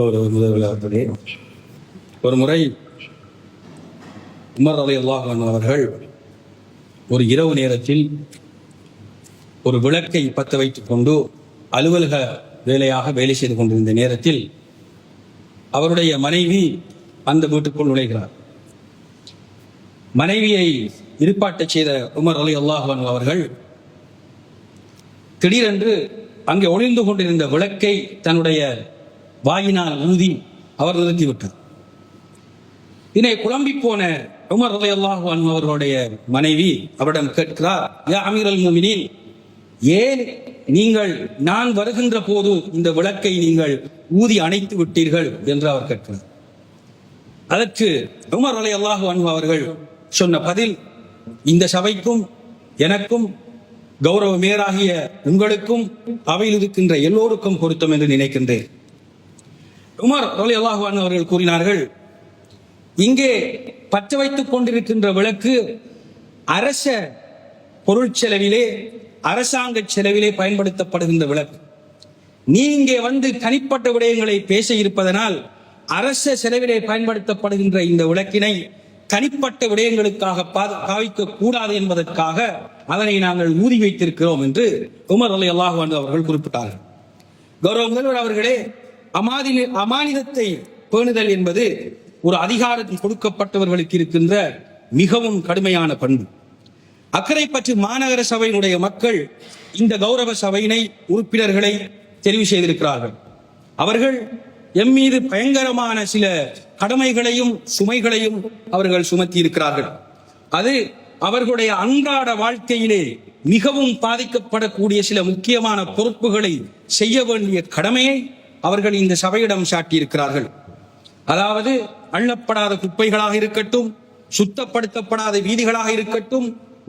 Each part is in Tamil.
ஒரு ஒரு முறை உமர் அலி அல்லாஹான் அவர்கள் ஒரு இரவு நேரத்தில் ஒரு விளக்கை பத்த வைத்துக் கொண்டு அலுவலக வேலையாக வேலை செய்து கொண்டிருந்த நேரத்தில் அவருடைய மனைவி அந்த வீட்டுக்குள் நுழைகிறார். மனைவியை இருப்பாட்டச் செய்த உமர் அலி அல்லாஹான் அவர்கள் திடீரென்று அங்கே ஒளிந்து கொண்டிருந்த விளக்கை தன்னுடைய வாயினால் ஊதி அவர் நிறுத்திவிட்டார். இதனை குழம்பி போன உமர் ரலியல்லாஹு அல்லாஹு அவர்களுடைய மனைவி அவரிடம் கேட்கிறார் யா அமீரல் முமினின் ஏன் நீங்கள் நான் வருகின்ற போது இந்த விளக்கை நீங்கள் ஊதி அணைத்து விட்டீர்கள்? என்று அவர் கேட்கிறார். அதற்கு உமர் ரலியல்லாஹு அன்பு அவர்கள் சொன்ன பதில் இந்த சபைக்கும் எனக்கும் கௌரவ மேயராகிய உங்களுக்கும் அவையில் இருக்கின்ற எல்லோருக்கும் பொருத்தம் என்று நினைக்கின்றேன். உமர் ரலியல்லாஹு அவர்கள் கூறினார்கள் இங்கே பற்ற வைத்துக் கொண்டிருக்கின்ற விளக்கு அரச பொருள் செலவிலே அரசாங்க செலவிலே பயன்படுத்தப்படுகின்ற விளக்கு. நீ இங்கே வந்து தனிப்பட்ட விடயங்களை பேச இருப்பதனால் அரச செலவிலே பயன்படுத்தப்படுகின்ற இந்த விளக்கினை தனிப்பட்ட விடயங்களுக்காக பாத- பாவிக்க கூடாது என்பதற்காக அதனை நாங்கள் ஊதி வைத்திருக்கிறோம் என்று உமர் அலி அல்லாஹ் அவர்கள் குறிப்பிட்டார்கள். கௌரவ முதல்வர் அவர்களே அமாதி அமானிதத்தை பேணுதல் என்பது ஒரு அதிகாரத்தில் கொடுக்கப்பட்டவர்களுக்கு இருக்கின்ற மிகவும் கடுமையான பண்பு. அக்கரைப்பற்று மாநகர சபையினுடைய மக்கள் இந்த கௌரவ சபையினை உறுப்பினர்களை தெரிவு செய்திருக்கிறார்கள். அவர்கள் எம் மீது பயங்கரமான சில கடமைகளையும் சுமைகளையும் அவர்கள் சுமத்தி இருக்கிறார்கள் அது அவர்களுடைய அன்றாட வாழ்க்கையிலே மிகவும் பாதிக்கப்படக்கூடிய சில முக்கியமான பொறுப்புகளை செய்ய வேண்டிய கடமையை அவர்கள் இந்த சபையிடம் சாட்டியிருக்கிறார்கள். அதாவது அள்ளப்படாத குப்பைகளாக இருக்கட்டும் சுத்தப்படுத்தப்படாத வீதிகளாக இருக்கட்டும்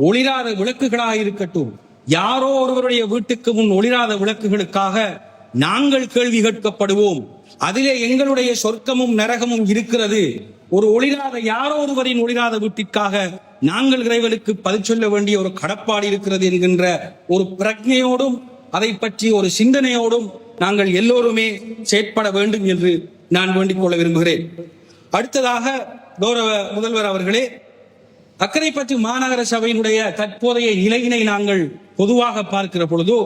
ஒளிராத விளக்குகளாக இருக்கட்டும் யாரோ ஒருவருடைய வீட்டுக்கு முன் ஒளிராத விளக்குகளுக்காக நாங்கள் கேள்வி கேட்கப்படுவோம். அதிலே எங்களுடைய சொர்க்கமும் நரகமும் இருக்கிறது. ஒரு ஒளிராத யாரோ ஒருவரின் ஒளிராத வீட்டிற்காக நாங்கள் இறைவனுக்கு பதில் சொல்ல வேண்டிய ஒரு கடப்பாடு இருக்கிறது என்கின்ற ஒரு பிரஜையோடும் அதை பற்றி ஒரு சிந்தனையோடும் நாங்கள் எல்லோருமே செயற்பட வேண்டும் என்று நான் வேண்டிக் கொள்ள விரும்புகிறேன். அடுத்ததாக கௌரவ முதல்வர் அவர்களே அக்கரைப்பற்று மாநகர சபையினுடைய தற்போதைய நிலையினை நாங்கள் பொதுவாக பார்க்கிற பொழுதோ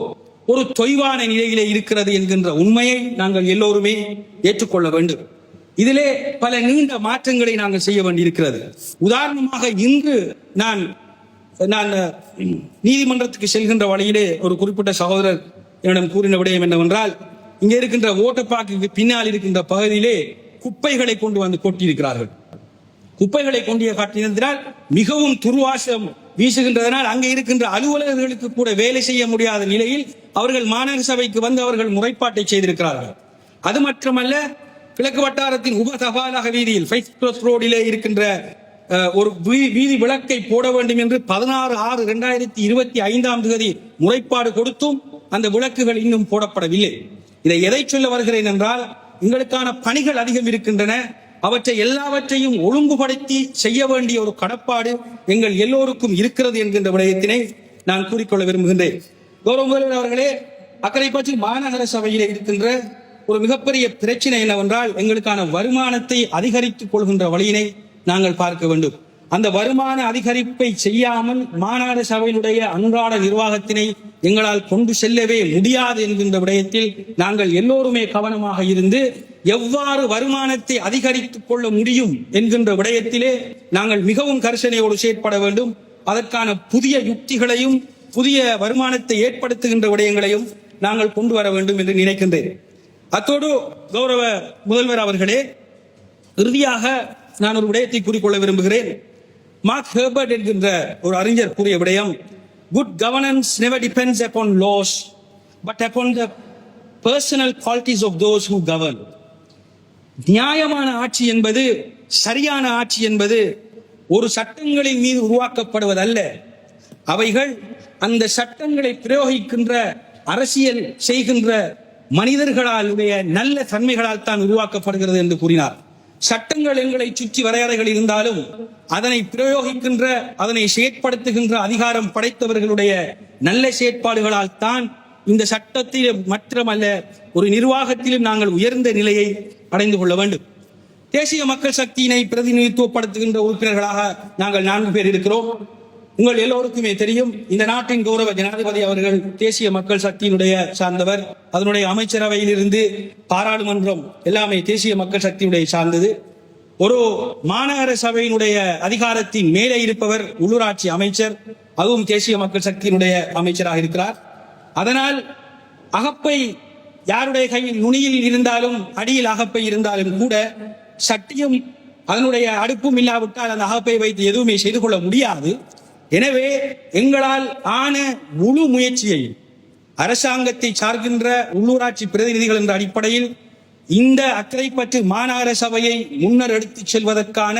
ஒரு தொய்வான நிலையிலே இருக்கிறது என்கின்ற உண்மையை நாங்கள் எல்லோருமே ஏற்றுக்கொள்ள வேண்டும். இதிலே பல நீண்ட மாற்றங்களை நாங்கள் செய்ய வேண்டியிருக்கிறது. உதாரணமாக இன்று நான் நான் நீதிமன்றத்துக்கு செல்கின்ற வழியிலே ஒரு குறிப்பிட்ட சகோதரர் என்னிடம் கூறின விடயம் என்னவென்றால் இங்கே இருக்கின்ற ஓட்டப்பாக்குக்கு பின்னால் இருக்கின்ற பகுதியிலே குப்பைகளை கொண்டு வந்து கொட்டியிருக்கிறார்கள். குப்பைகளை கொண்டு காட்டியிருந்தால் மிகவும் துர்வாசம் வீசுகின்றதனால் அங்கே இருக்கின்ற அலுவலர்களுக்கு கூட வேலை செய்ய முடியாத நிலையில் அவர்கள் மாநகர சபைக்கு வந்து அவர்கள் முறைப்பாட்டை செய்திருக்கிறார்கள். அது மட்டுமல்ல கிழக்கு வட்டாரத்தின் உப தபாலக வீதியில் ரோடிலே இருக்கின்ற ஒரு வீ- வீதி விளக்கை போட வேண்டும் என்று பதினாறு ஆறு இரண்டாயிரத்தி இருபத்தி ஐந்தாம் தேதி முறைப்பாடு கொடுத்தும் அந்த விளக்குகள் இன்னும் போடப்படவில்லை. இதை எதை சொல்ல வருகிறேன் என்றால் எங்களுக்கான பணிகள் அதிகம் இருக்கின்றன. அவற்றை எல்லாவற்றையும் ஒழுங்குபடுத்தி செய்ய வேண்டிய ஒரு கடப்பாடு எங்கள் எல்லோருக்கும் இருக்கிறது என்கின்ற விடயத்தினை நான் கூறிக்கொள்ள விரும்புகின்றேன். கௌரவ முதல்வர் அவர்களே அக்கரைப்பற்றி மாநகர சபையில் இருக்கின்ற ஒரு மிகப்பெரிய பிரச்சனை என்னவென்றால் எங்களுக்கான வருமானத்தை அதிகரித்துக் கொள்கின்ற வழியினை நாங்கள் பார்க்க வேண்டும். அந்த வருமான அதிகரிப்பை செய்யாமல் மாநகர சபையினுடைய அன்றாட நிர்வாகத்தினை எங்களால் கொண்டு செல்லவே முடியாது என்கின்ற விடயத்தில் நாங்கள் எல்லோருமே கவனமாக இருந்து எவ்வாறு வருமானத்தை அதிகரித்துக் கொள்ள முடியும் என்கின்ற விடயத்திலே நாங்கள் மிகவும் கரிசனையோடு செயற்பட வேண்டும். அதற்கான புதிய யுக்திகளையும் புதிய வருமானத்தை ஏற்படுத்துகின்ற விடயங்களையும் நாங்கள் கொண்டு வர வேண்டும் என்று நினைக்கின்றேன். அத்தோடு கௌரவ முதல்வர் அவர்களே இறுதியாக நான் ஒரு விடயத்தை கூறிக்கொள்ள விரும்புகிறேன். மார்க் ஹெர்பர்ட் என்கின்ற ஒரு அறிஞர் கூறிய விடயம் good governance never depends upon laws but upon the personal qualities of those who govern நியாயமான ஆட்சி என்பது சரியான ஆட்சி என்பது ஒரு சட்டங்களின் மீது உருவாக்கப்படுவதல்ல. அவைகள் அந்த சட்டங்களை பிரயோகிக்கின்ற அரசியல் செய்கின்ற மனிதர்களாலுடைய நல்ல தன்மைகளால் தான் உருவாக்கப்படுகிறது என்று கூறினார். சட்டங்கள் எங்களை சுற்றி வரையறைகள் இருந்தாலும் அதனை பிரயோகிக்கின்ற அதனை செயற்படுத்துகின்ற அதிகாரம் படைத்தவர்களுடைய நல்ல செயற்பாடுகளால் தான் இந்த சட்டத்தில் மற்றமல்ல ஒரு நிர்வாகத்திலும் நாங்கள் உயர்ந்த நிலையை அடைந்து கொள்ள வேண்டும். தேசிய மக்கள் சக்தியினை பிரதிநிதித்துவப்படுத்துகின்ற உறுப்பினர்களாக நாங்கள் நான்கு பேர் இருக்கிறோம். உங்கள் எல்லோருக்குமே தெரியும் இந்த நாட்டின் கௌரவ ஜனாதிபதி அவர்கள் தேசிய மக்கள் சக்தியினுடைய சார்ந்தவர் அதனுடைய அமைச்சரவையிலிருந்து பாராளுமன்றம் எல்லாமே தேசிய மக்கள் சக்தியுடைய சார்ந்தது. ஒரு மாநகர சபையினுடைய அதிகாரத்தின் மேலே இருப்பவர் உள்ளூராட்சி அமைச்சர் அதுவும் தேசிய மக்கள் சக்தியினுடைய அமைச்சராக இருக்கிறார். அதனால் அகப்பை யாருடைய கையில் நுனியில் இருந்தாலும் அடியில் அகப்பை இருந்தாலும் கூட சட்டியும் அதனுடைய அடுப்பும் இல்லாவிட்டால் அந்த அகப்பை வைத்து எதுவுமே செய்து கொள்ள முடியாது. எனவே எங்களால் ஆன முழு முயற்சியை அரசாங்கத்தை சார்கின்ற உள்ளூராட்சி பிரதிநிதிகள் என்ற அடிப்படையில் இந்த அக்கறைப்பற்று மாநகர சபையை முன்னர் எடுத்துச் செல்வதற்கான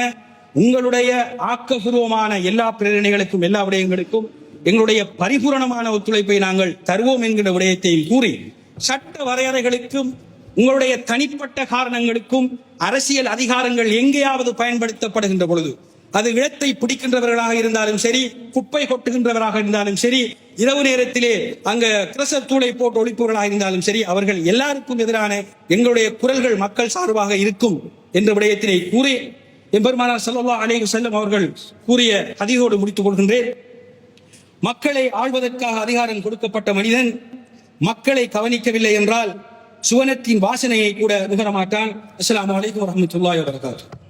உங்களுடைய ஆக்கபூர்வமான எல்லா பிரேரணைகளுக்கும் எல்லா விடயங்களுக்கும் எங்களுடைய பரிபூரணமான ஒத்துழைப்பை நாங்கள் தருவோம் என்கிற விடயத்தையும் கூறி சட்ட வரையறைகளுக்கும் உங்களுடைய தனிப்பட்ட காரணங்களுக்கும் அரசியல் அதிகாரங்கள் எங்கேயாவது பயன்படுத்தப்படுகின்ற பொழுது அது இடத்தை பிடிக்கின்றவர்களாக இருந்தாலும் சரி குப்பை கொட்டுகின்றவராக இருந்தாலும் சரி இரவு நேரத்திலே அங்க கிரசர் தூளை போட்டு ஒழிப்பவர்களாக இருந்தாலும் சரி அவர்கள் எல்லாருக்கும் எதிரான எங்களுடைய குரல்கள் மக்கள் சார்பாக இருக்கும் என்ற விடயத்தினை கூறி எம்பெருமானார் செல்லவா அலைஹி செல்லும் அவர்கள் கூறிய அதிகோடு முடித்துக் கொள்கின்றேன். மக்களை ஆள்வதற்காக அதிகாரம் கொடுக்கப்பட்ட மனிதன் மக்களை கவனிக்கவில்லை என்றால் சுவனத்தின் வாசனையை கூட நுகரமாட்டான். அஸ்லாம் வலைக்கம் வரமத்துல்லாய் வரகாத்து